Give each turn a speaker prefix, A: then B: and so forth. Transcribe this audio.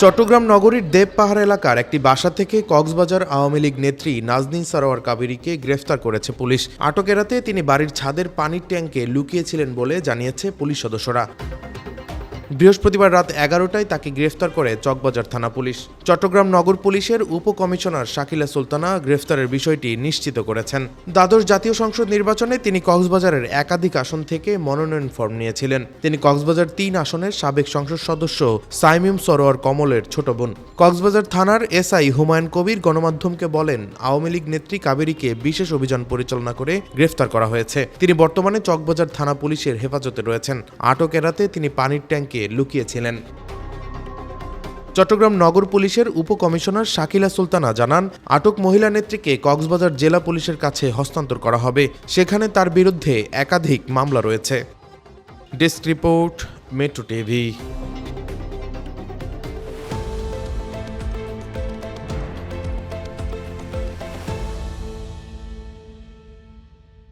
A: চট্টগ্রাম নগরীর দেব পাহাড় এলাকার একটি বাসা থেকে কক্সবাজার আওয়ামী লীগ নেত্রী নাজনীন সারোয়ার কাবেরীকে গ্রেফতার করেছে পুলিশ। আটক এড়াতে তিনি বাড়ির ছাদের পানির ট্যাঙ্কে লুকিয়েছিলেন বলে জানিয়েছে পুলিশ সদস্যরা। বৃহস্পতিবার রাত এগারোটায় তাকে গ্রেফতার করে চকবাজার থানা পুলিশ। চট্টগ্রাম নগর পুলিশের উপকমিশনার শাকিলা সুলতানা গ্রেফতারের বিষয়টি নিশ্চিত করেছেন। দ্বাদশ জাতীয় সংসদ নির্বাচনে তিনি কক্সবাজারের একাধিক আসন থেকে মনোনয়ন ফর্ম নিয়েছিলেন। তিনি কক্সবাজার তিন আসনের সাবেক সংসদ সদস্য সাইমিম সরোয়ার কমলের ছোট বোন। কক্সবাজার থানার এসআই হুমায়ুন কবির গণমাধ্যমকে বলেন, আওয়ামী লীগ নেত্রী কাবেরীকে বিশেষ অভিযান পরিচালনা করে গ্রেফতার করা হয়েছে। তিনি বর্তমানে চকবাজার থানা পুলিশের হেফাজতে রয়েছেন। আটক এড়াতে তিনি পানির ট্যাঙ্কে লুকিয়েছিলেন। চট্টগ্রাম নগর পুলিশের উপকমিশনার শাকিলা সুলতানা জানান, আটক মহিলা নেত্রীকে কক্সবাজার জেলা পুলিশের কাছে হস্তান্তর করা হবে। সেখানে তার বিরুদ্ধে একাধিক মামলা রয়েছে। Desk report, Metro TV.